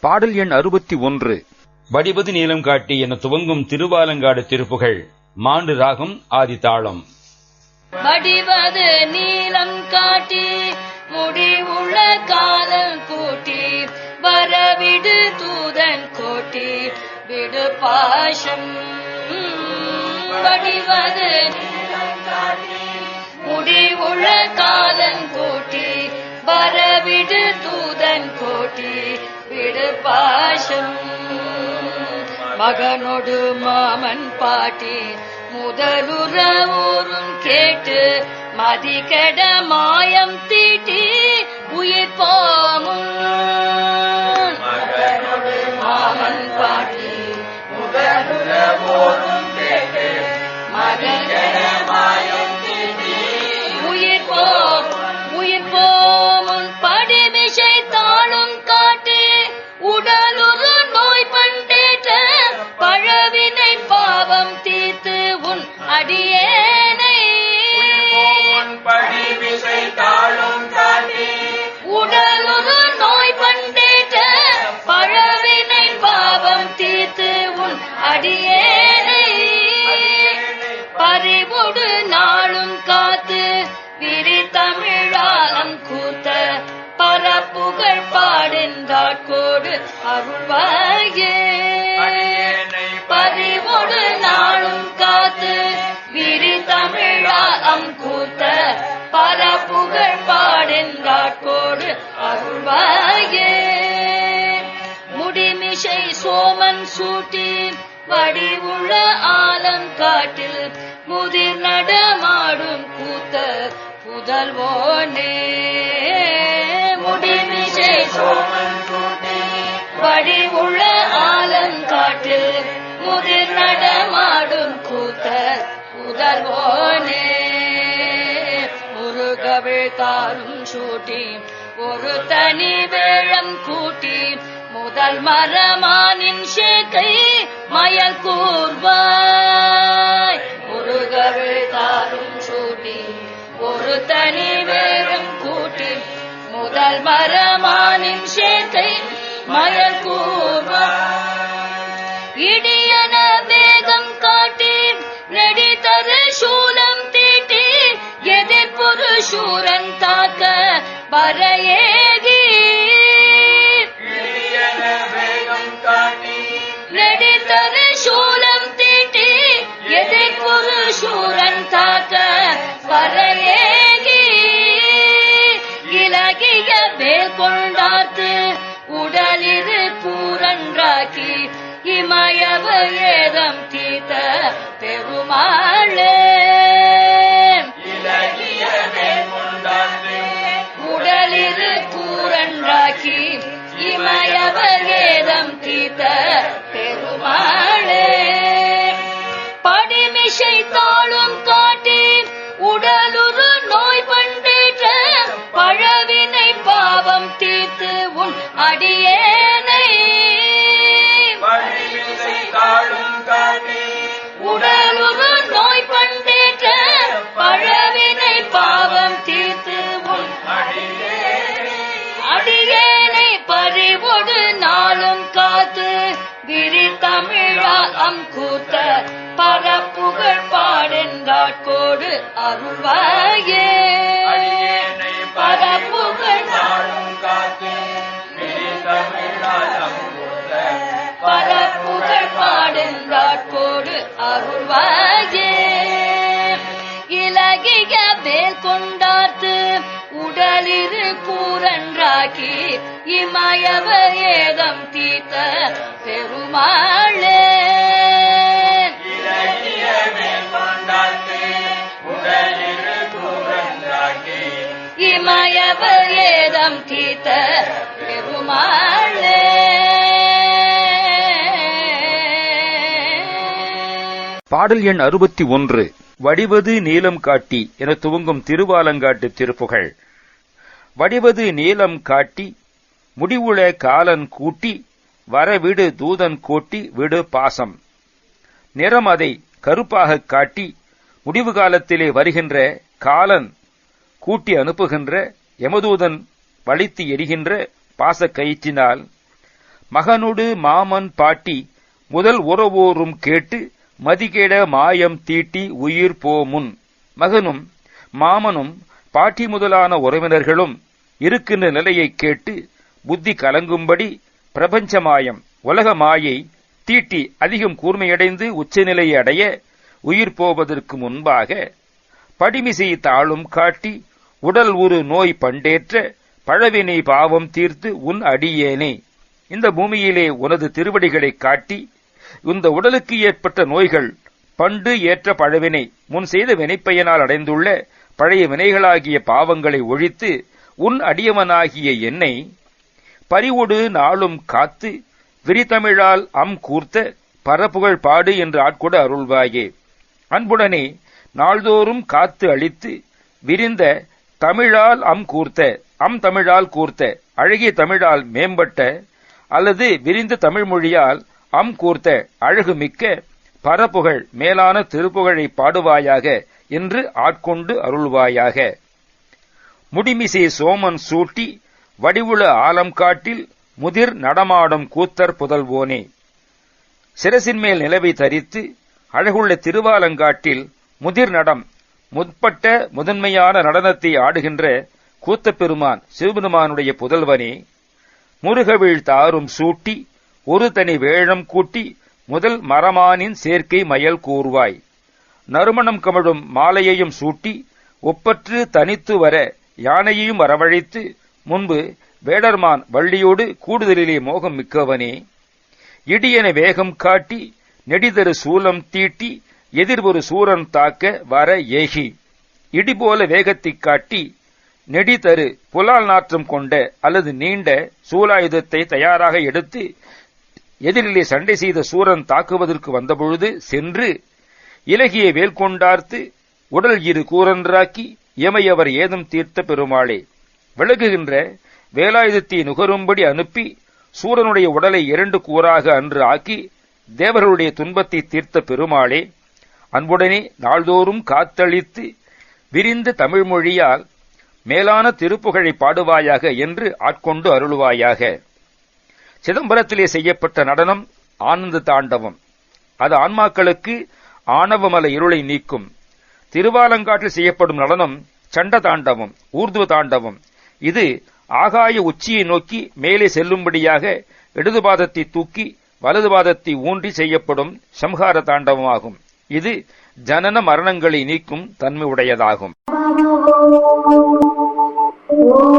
பாடல் எண் அறுபத்தி ஒன்று. வடிவது நீளம் காட்டி என துவங்கும் திருவாலங்காடு திருப்புகழ் மாண்டு ராகம் ஆதி தாளம். வடிவது நீளம் காட்டி முடிவுள்ள காலம் கூட்டி வரவிடு தூதன் கோட்டி விடு பாஷம். வடிவது நீளம் காட்டி முடிவுள்ள காலம் கூட்டி வரவிடு தூதன் கோட்டி விடு பாஷம். மகனோடு மாமன் பாட்டி முதலுற ஊரும் கேட்டு மதி கெட மாயம் தீட்டி உயிர் போமும். அடியேனை. படிவிசை தாழும் காட்டி உடலுறு நோய் பண்டேற்ற பழவினை பாவம் தீர்த்து உன் அடியேனை. பறிவுடு நாளும் காத்து விரி தமிழாலம் கூத்த பரப்புகழ் பாடின்றாட்கோடு அருள்வாயே. தமிழாலம் கூத்த புகழ் பாடென்றாட்கோடு அருள்வாயே. முடிமிசை சோமன் சூட்டி வடிவுள்ள ஆலங்காட்டில் முதிர் நடமாடும் கூத்த புதல்வோனே. முடிமிசை சோமன் கூட்டி வடிவுள்ள ஆலங்காட்டில் முதிர் நடமாடும் கூத்த புதல்வோனே. முருகவிழ் சூட்டி ஒரு தனி வேழம் கூட்டி முதல் மரமானின் சேக்கை மயல் கூர்வாய். முருகவிழ் தாரும் சூட்டி ஒரு தனி வேழம் கூட்டி முதல் மரமானின் சேக்கை மயல் கூர்வாய். சூரன் தாக்க வரையேகி நடித்தது சூலம் தீட்டி எதிர்ப்புறு சூரன் தாக்க வரையேகி இலகிய வேல் கொண்டாத்து உடலிரு பூரன்றாக்கி இமயவு ஏதம் தீத்த பெருமாள் माया वगेदम् விரி தமிழாம் கூத்த பரப்புகழ் பாடென்றாட்கோடு அருள்வாயே. பரப்பு பூரன்றாக்கி இமயவ ஏதம் தீர்த்த பெருமாளே. இலகிய மேற்கொண்டாண்டு இமயவ ஏதம் தீர்த்த பெருமாளே. பாடல் எண் அறுபத்தி ஒன்று வடிவது நீளம் காட்டி என துவங்கும் திருவாலங்காட்டு திருப்புகழ் வடிவது நீளம் காட்டி முடிவுள காலன் கூட்டி வரவிடு தூதன் கோட்டி விடு பாசம். நிறம் அதை கருப்பாகக் காட்டி முடிவு காலத்திலே வருகின்ற காலன் கூட்டி அனுப்புகின்ற யமதூதன் வலித்து எரிகின்ற பாசக் கயிற்றினால் மகனுடு மாமன் பாட்டி முதல் உறவோரும் கேட்டு மதிகேட மாயம் தீட்டி உயிர் போமுன். மகனும் மாமனும் பாட்டி முதலான உறவினர்களும் இருக்கின்ற நிலையைக் கேட்டு புத்தி கலங்கும்படி பிரபஞ்சமாயம் உலக மாயை தீட்டி அதிகம் கூர்மையடைந்து உச்சநிலையை அடைய உயிர் போவதற்கு முன்பாக படிமிசை தாளும் காட்டி உடல் ஒரு நோய் பண்டேற்ற பழவினை பாவம் தீர்த்து உன் அடியேனே. இந்த பூமியிலே உனது திருவடிகளை காட்டி இந்த உடலுக்கு ஏற்பட்ட நோய்கள் பண்டு ஏற்ற பழவினை முன் செய்த வினைப்பயனால் அடைந்துள்ள பழைய வினைகளாகிய பாவங்களை ஒழித்து உன் அடியவனாகிய என்னை பரிவுடு நாளும் காத்து விரிதமிழால் அம் கூர்த்த பரப்புகழ் பாடு என்று ஆட்கொட அருள்வாயே. அன்புடனே நாள்தோறும் காத்து அளித்து விரிந்த தமிழால் அம் கூர்த்த அம் தமிழால் கூர்த்த அழகிய தமிழால் மேம்பட்ட அல்லது விரிந்த தமிழ் மொழியால் அம் கூர்த்த அழகு மிக்க பரப்புகழ் மேலான திருப்புகழை பாடுவாயாக என்று ஆட்கொண்டு அருள்வாயாக. முடிமிசை சோமன் சூட்டி வடிவுள ஆலம் காட்டில் முதிர் நடமாடும் கூத்தர் புதல்வோனே. சிரசின்மேல் நிலவை தரித்து அழகுள்ள திருவாலங்காட்டில் முதிர் நடம் முற்பட்ட முதன்மையான நடனத்தை ஆடுகின்ற கூத்தப் பெருமான் சிவபெருமானுடைய புதல்வனே. முருகவிழ் தாரும் சூட்டி ஒரு தனி வேழம் கூட்டி முதல் மரமானின் சேர்க்கை மயல் கூறுவாய். நறுமணம் கமழும் மாலையையும் சூட்டி ஒப்பற்று தனித்து வர யானையையும் வரவழைத்து முன்பு வேடர்மான் வள்ளியோடு கூடுதலிலே மோகம் மிக்கவனே. இடியென வேகம் காட்டி நெடிதரு சூலம் தீட்டி எதிர் ஒரு சூரன் தாக்க வர ஏகி. இடி போல வேகத்தைக் காட்டி நெடிதரு புலால் நாற்றம் கொண்ட அல்லது நீண்ட சூலாயுதத்தை தயாராக எடுத்து எதிரிலே சண்டை செய்த சூரன் தாக்குவதற்கு வந்தபொழுது சென்று இலகிய வேல் கொண்டார்த்து உடல் இரு கூரன்றாக்கி எமையவர் ஏதும் தீர்த்த பெருமாளே. விலகுகின்ற வேலாயுதத்தை நுகரும்படி அனுப்பி சூரனுடைய உடலை இரண்டு கூறாக அன்று ஆக்கி தேவர்களுடைய துன்பத்தை தீர்த்த பெருமாளே. அன்புடனே நாள்தோறும் காத்தளித்து விரிந்த தமிழ்மொழியால் மேலான திருப்புகழை பாடுவாயாக என்று ஆட்கொண்டு அருளுவாயாக. சிதம்பரத்திலே செய்யப்பட்ட நடனம் ஆனந்த தாண்டவம். அது ஆன்மாக்களுக்கு ஆணவமல இருளை நீக்கும். திருவாலங்காட்டில் செய்யப்படும் நடனம் சண்ட தாண்டவம் ஊர்துவ தாண்டவம். இது ஆகாய உச்சியை நோக்கி மேலே செல்லும்படியாக இடது பாதத்தை தூக்கி வலது பாதத்தை ஊன்றி செய்யப்படும் சம்ஹார தாண்டவமாகும். இது ஜனன மரணங்களை நீக்கும் தன்மை உடையதாகும் ॐ